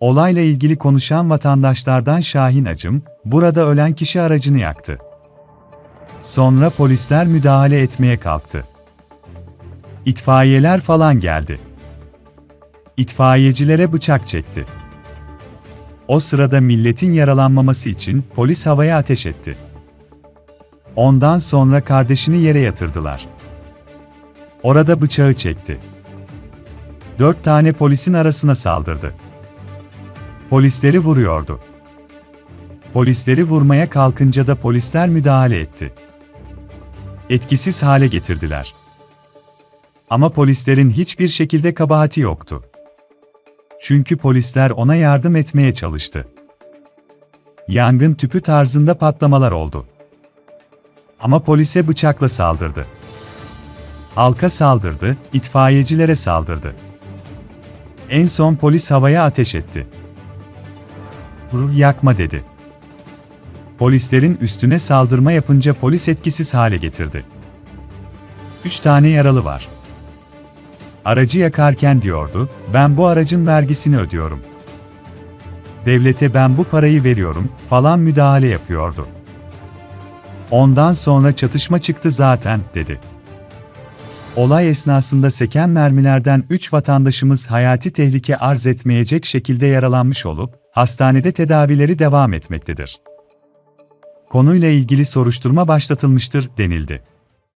Olayla ilgili konuşan vatandaşlardan Şahin Acım, burada ölen kişi aracını yaktı. Sonra polisler müdahale etmeye kalktı. İtfaiyeler falan geldi. İtfaiyecilere bıçak çekti. O sırada milletin yaralanmaması için polis havaya ateş etti. Ondan sonra kardeşini yere yatırdılar. Orada bıçağı çekti. Dört tane polisin arasına saldırdı. Polisleri vuruyordu. Polisleri vurmaya kalkınca da polisler müdahale etti. Etkisiz hale getirdiler. Ama polislerin hiçbir şekilde kabahati yoktu. Çünkü polisler ona yardım etmeye çalıştı. Yangın tüpü tarzında patlamalar oldu. Ama polise bıçakla saldırdı. Halka saldırdı, itfaiyecilere saldırdı. En son polis havaya ateş etti. Vur yakma dedi. Polislerin üstüne saldırma yapınca polis etkisiz hale getirdi. Üç tane yaralı var. Aracı yakarken diyordu, ben bu aracın vergisini ödüyorum. Devlete ben bu parayı veriyorum, falan müdahale yapıyordu. Ondan sonra çatışma çıktı zaten, dedi. Olay esnasında seken mermilerden 3 vatandaşımız hayati tehlike arz etmeyecek şekilde yaralanmış olup, hastanede tedavileri devam etmektedir. Konuyla ilgili soruşturma başlatılmıştır, denildi.